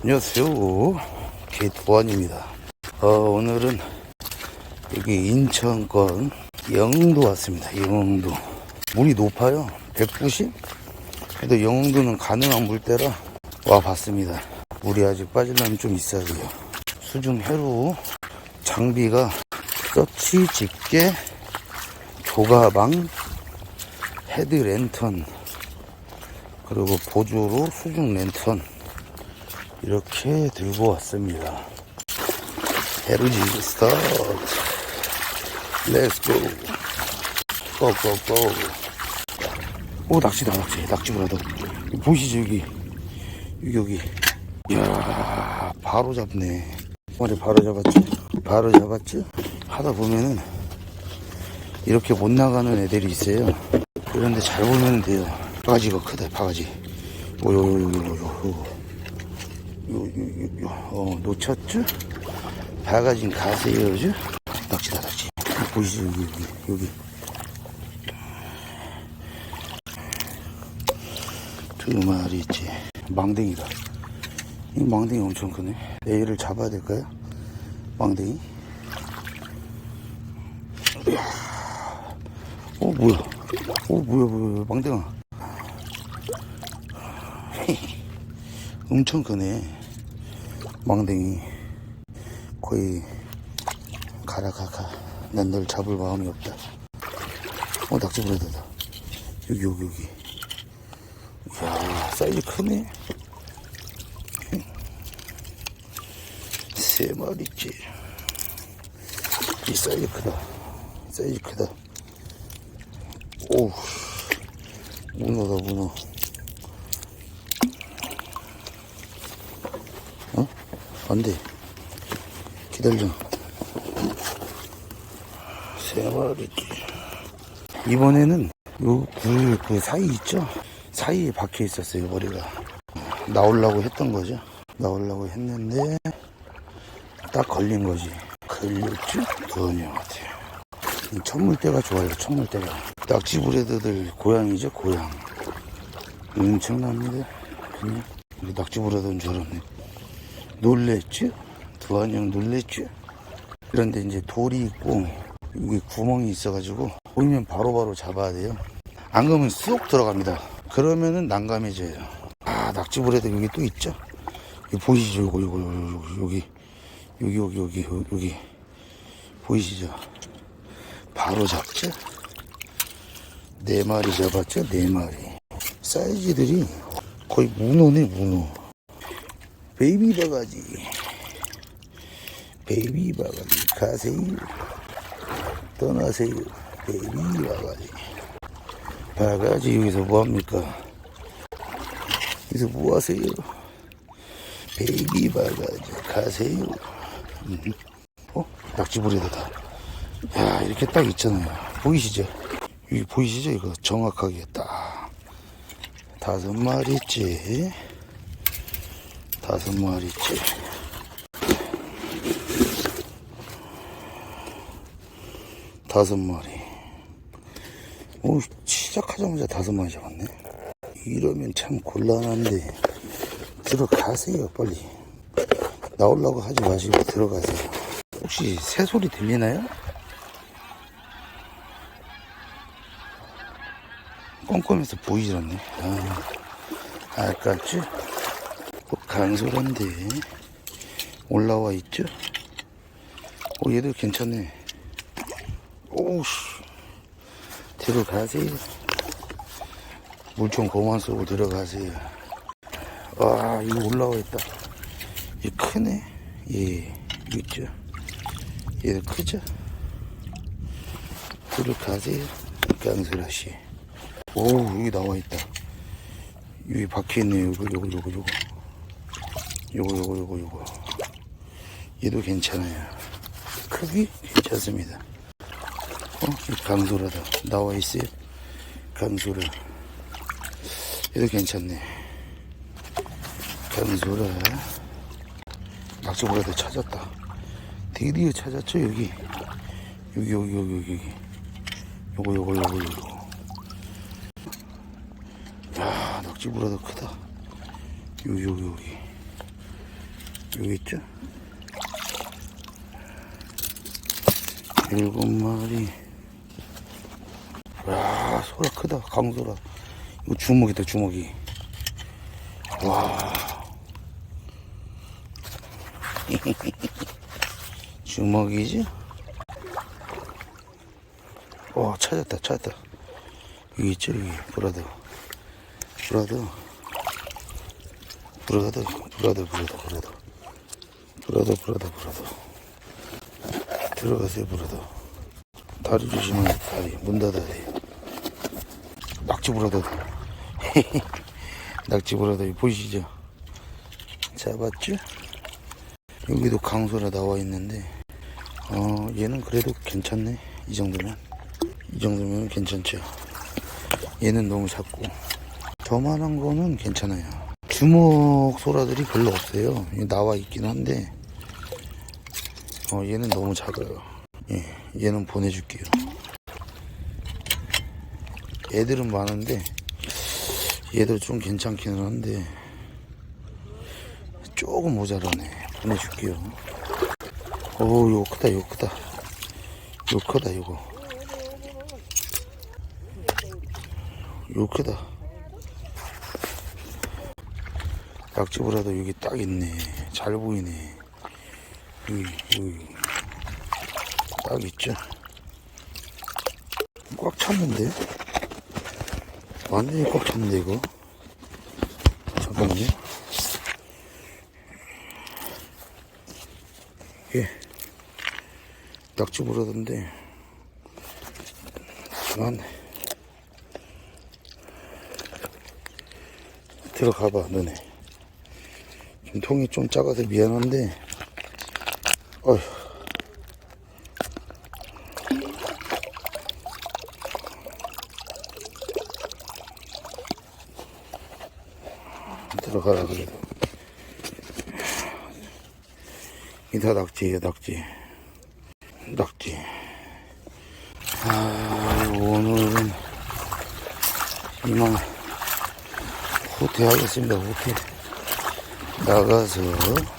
안녕하세요. 개두환입니다. 어, 오늘은 여기 인천권 영흥도 왔습니다. 영흥도. 물이 높아요. 190? 그래도 영흥도는 가능한 물때라 와 봤습니다. 물이 아직 빠지려면 좀 있어야 돼요. 수중 해로 장비가 서치 집게 조가방 헤드 랜턴 그리고 보조로 수중 랜턴 이렇게 들고 왔습니다. 헤르지 스타트 렛츠고 고고고 오 낚시다 낚시. 낚시보라도 보시죠 여기? 여기 여기. 이야 바로 잡네. 머리 바로 잡았죠 바로 잡았죠 하다 보면은 이렇게 못 나가는 애들이 있어요. 그런데 잘 보면 돼요. 바가지가 크다 바가지. 오요요요요요 요, 요, 어, 놓쳤죠? 바가진 가세요, 죠 낚시다, 낚시. 보이시죠? 여기, 여기, 여기. 두 마리 있지. 망댕이다. 이 망댕이 엄청 크네. 얘를 잡아야 될까요? 망댕이? 어, 뭐야. 어, 뭐야, 뭐야, 망댕아. 엄청 크네. 망댕이. 거의 가라 가가. 난 널 잡을 마음이 없다. 어 낙지 브레드다. 여기 여기 여기. 이야 사이즈 크네. 세 마리째. 이 사이즈 크다. 사이즈 크다. 오우 문어다 문어. 어? 안 돼. 기다려. 세 마리지. 이번에는 요굴그 사이 있죠? 사이에 박혀 있었어요, 머리가. 나오려고 했던 거죠. 나오려고 했는데, 딱 걸린 거지. 걸렸죠? 그거냐 같아요. 이 천물대가 좋아요, 천물대가. 낙지브레드들 고향이죠, 고향. 엄청납니다. 그냥. 낙지브레드인 줄 알았네. 놀랬죠? 두한이 형 놀랬죠? 그런데 이제 돌이 있고 여기 구멍이 있어가지고 보이면 바로바로 잡아야 돼요. 안 그러면 쑥 들어갑니다. 그러면은 난감해져요. 아 낙지불에도 여기 또 있죠? 여기 보이시죠? 요거 요거 여기 여기 여기 여기 여기 보이시죠? 바로 잡죠? 네 마리 잡았죠? 네 마리. 사이즈들이 거의 문어네 문어. 베이비 바가지. 베이비 바가지. 가세요. 떠나세요. 베이비 바가지. 바가지 여기서 뭐합니까? 여기서 뭐하세요? 베이비 바가지. 가세요. 음. 어? 낙지부리다다. 야 이렇게 딱 있잖아요. 보이시죠? 여기 보이시죠? 이거 정확하게 딱. 다섯 마리째 다섯 마리째 다섯 마리. 오, 시작하자마자 다섯 마리 잡았네. 이러면 참 곤란한데. 들어가세요, 빨리. 나오려고 하지 마시고 들어가세요. 혹시 새 소리 들리나요? 꼼꼼해서 보이질 않네. 아, 아깝죠? 간소한데. 올라와 있죠? 오, 얘도 괜찮네. 오우씨. 들어가세요. 물좀 그만 쏘고 들어가세요. 와 이거 올라와 있다. 얘 크네. 예 있죠? 얘도 크죠? 들어가세요 깡스라씨. 오 여기 나와 있다. 여기 박혀있네. 요거 요거 요거 요거 요거 요거 요거 요거 얘도 괜찮아요 크기 괜찮습니다 어, 이 강소라다. 나와 있어요. 강소라. 얘도 괜찮네. 강소라. 낙지보라도 찾았다. 드디어 찾았죠. 여기, 여기, 여기, 여기. 여기. 요거, 요거, 요거, 요거. 야, 낙지보라도 크다. 여기, 여기, 여기. 여기 있죠? 일곱 마리. 와, 소라 크다. 강소라. 이거 주먹이다, 주먹이. 와. 주먹이지? 와, 찾았다, 찾았다. 여기 있죠, 여기. 브라더. 브라더. 브라더, 브라더, 브라더, 브라더. 브라더, 브라더, 브라더. 들어가세요, 브라더. 다리 조심하세요, 다리. 문 닫아야 돼요. 낙지 브라더. 낙지 브라더, 보이시죠? 잡았죠? 여기도 강소라 나와 있는데, 어, 얘는 그래도 괜찮네. 이 정도면. 이 정도면 괜찮죠. 얘는 너무 작고. 저만한 거는 괜찮아요. 주먹 소라들이 별로 없어요. 얘 나와 있긴 한데, 어, 얘는 너무 작아요. 예, 얘는 보내줄게요. 애들은 많은데, 얘도 좀 괜찮기는 한데, 조금 모자라네. 보내줄게요. 오, 요거 크다, 요거 크다. 요거 크다, 요거. 요거 크다. 낙지보라도 여기 딱 있네. 잘 보이네. 딱 있죠. 꽉 찼는데? 완전히 꽉 찼는데, 이거? 잠깐만요. 예. 낙지보라던데. 만 들어가봐, 너네. 지금 통이 좀 작아서 미안한데, 어휴. 들어가라, 그래도. 이다 낙지예요, 낙지. 낙지. 아, 오늘은 이만 후퇴하겠습니다, 후퇴. 나가서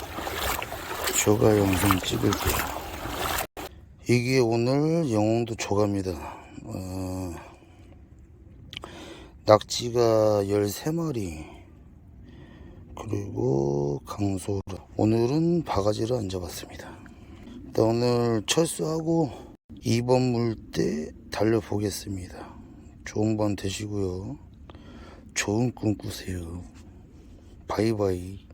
조가 영상 찍을게요. 이게 오늘 영웅도 조가입니다. 어, 낙지가 13마리, 그리고 강소라. 오늘은 바가지를 안 잡았습니다. 일단 오늘 철수하고 2번 물 때 달려보겠습니다. 좋은 밤 되시고요. 좋은 꿈 꾸세요. 바이바이.